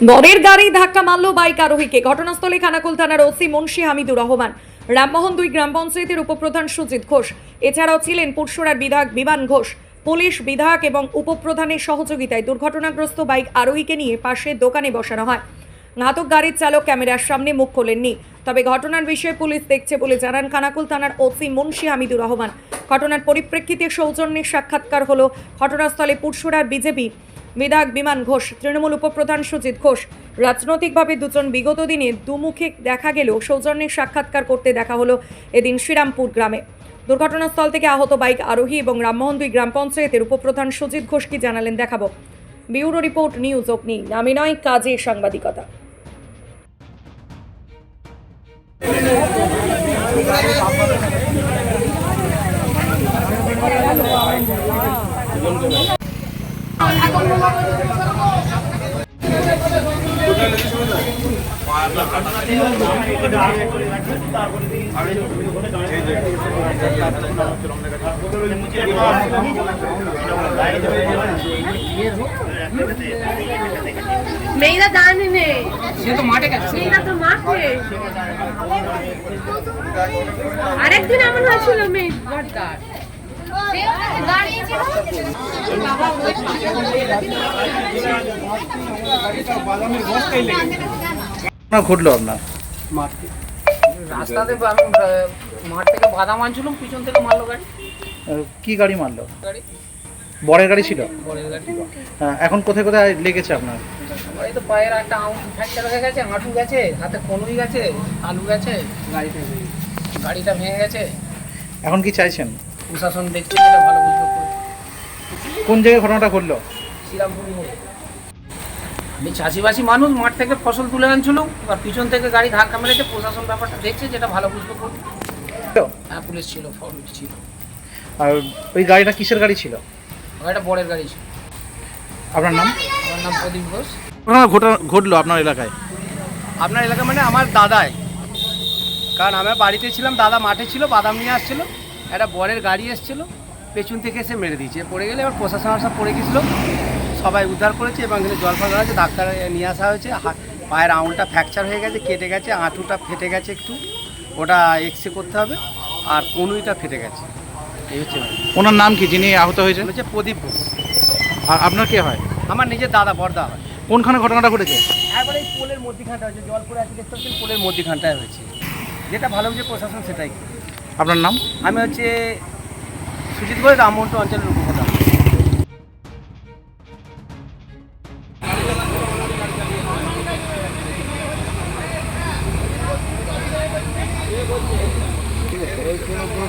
বরের গাড়ি ধাক্কা মারল বাইক আরোহীকে। ঘটনাস্থলে খানাকুল থানার ওসি মুন্সি হামিদুর রহমান। রামমোহন দুই গ্রাম পঞ্চায়েতের উপপ্রধান সুজিত ঘোষ। এছাড়াও ছিলেন পুরসুরার বিধায়ক বিমান ঘোষ। পুলিশ, বিধায়ক এবং উপপ্রধানের সহযোগিতায় দুর্ঘটনাগ্রস্ত বাইক আরোহীকে নিয়ে পাশে দোকানে বসানো হয়। ঘাতক গাড়ির চালক ক্যামেরার সামনে মুখ খোলেননি। তবে ঘটনার বিষয়ে পুলিশ দেখছে বলে জানান খানাকুল থানার ওসি মুন্সি হামিদুর রহমান। ঘটনার পরিপ্রেক্ষিতে সৌজন্যের সাক্ষাৎকার হলো ঘটনাস্থলে পুরসুরার বিজেপি বিধায়ক বিমান ঘোষ, তৃণমূল উপপ্রধান সুজিত ঘোষ। রাজনৈতিকভাবে দুজন বিগত দিনে দুমুখে দেখা গেলেও সৌজন্যের সাক্ষাৎকার করতে দেখা হলো এদিন শ্রীরামপুর গ্রামে। দুর্ঘটনাস্থল থেকে আহত বাইক আরোহী এবং রামমোহন দুই গ্রাম পঞ্চায়েতের উপপ্রধান সুজিত ঘোষ কি জানালেন দেখাবো। বিউরো রিপোর্ট, নিউজ অগ্নি, নামে নয়, কাজে সাংবাদিকতা। মেয়েরা দাঁড়ানি নেই সে তো মাঠে গেছে। মেয়েরা তো মাঠে। আরেকদিন এমন হয়েছিল মেয়ে। ভটকার ঘটলো আপনার? রাস্তাতে আমি আহ, মাঠ থেকে বাদাম আনছিলাম পিছন থেকে মারলো গাড়ি। কি গাড়ি মারলো? গাড়ি? বরের গাড়ি ছিল? বড়ের গাড়ি। হ্যাঁ, এখন কোথায় কোথায় লেগেছে আপনার? এই তো পায়ের একটা আঙুল ফ্র্যাকচার হয়ে গেছে হাঁটু গেছে হাতে কনুই গেছে আলু গেছে গাড়িটা গাড়িটা ভেঙে গেছে। এখন কি চাইছেন? প্রশাসন দেখছে ভালো। কোন জায়গায় ঘটনাটা ঘটলো? শ্রীরামপুর মোড়ে। আমি চাষিবাসী মানুষ মাঠ থেকে ফসল তুলে আনছিল আর পিছন থেকে গাড়ি ধাক্কা মেরেছে প্রশাসন ব্যাপারটা দেখছে যেটা ভালো বুঝবে করবে। হ্যাঁ পুলিশ ছিল ফর্ম ছিল। আর ওই গাড়িটা কিসের গাড়ি ছিল? গাড়িটা বড়ের গাড়ি ছিল। আপনার নাম? আমার নাম প্রদীপ ঘোষ। ঘটনা ঘটলো আপনার এলাকায়? আপনার এলাকা মানে আমার দাদায় কারণ আমরা বাড়িতে ছিলাম দাদা মাঠে ছিল বাদাম নিয়ে আসছিল একটা বরের গাড়ি এসেছিল পেছন থেকে এসে মেরে দিয়েছে। পড়ে গেলে এবার প্রশাসন সব পড়ে গেছিল। সবাই উদ্ধার করেছে এবং এখানে জল ফাঁকা আছে ডাক্তার নিয়ে আসা হয়েছে। হাত পায়ের আঙুলটা ফ্র্যাকচার হয়ে গেছে কেটে গেছে হাঁটুটা ফেটে গেছে একটু। ওটা এক্সরে করতে হবে আর কনুইটা ফেটে গেছে। এই হচ্ছে। ওনার নাম কি যিনি আহত হয়েছেন? হচ্ছে প্রদীপ ঘোষ। আর আপনার কে হয়? আমার নিজের দাদা বড়দা হয়। কোনখানে ঘটনাটা ঘটেছে? একবারে এই পোলের মধ্যিখানটা হয়েছে জল পড়ে আছে দেখতে পাচ্ছেন পোলের মধ্যিখানটায় হয়েছে। যেটা ভালো বুঝে প্রশাসন সেটাই। আপনার নাম? আমি হচ্ছে সুজিত ঘোষ রামমন্ট অঞ্চলের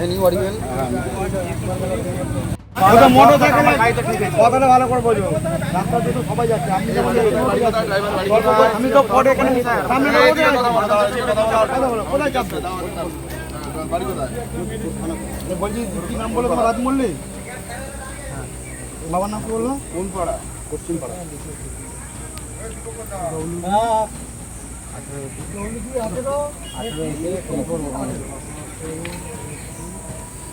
এনি অরিজিনাল কথাটা ভালো করে বলব রাস্তা দিয়ে তো সবাই যাচ্ছে আপনি যেমন আমি তো পরে এখানে সামনে কোথায় চাপবে বলছি কি নাম বলে তোমার রাজ মল্লিক বাবার নাম কি বলল কোন পাড়া পশ্চিম পাড়া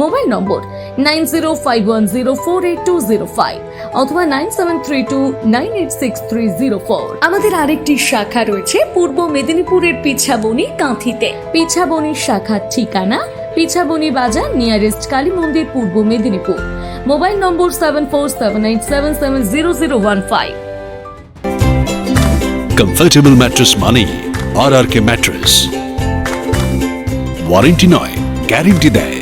Mobile number nine zero five one zero four eight two zero five অথবা nine seven three two nine eight six three zero four. আমাদের আরেকটি শাখা রয়েছে পূর্ব মেদিনীপুরের পিছাবনি কাঁথিতে। পিছাবনির শাখার ঠিকানা পিছাবনি বাজার নিয়ারেস্ট কালী মন্দির Purba Medinipur. Mobile number seven four seven eight seven seven zero zero one five. Comfortable mattress মানেই R R K mattress warranty নয় গ্যারেন্টি দেয়।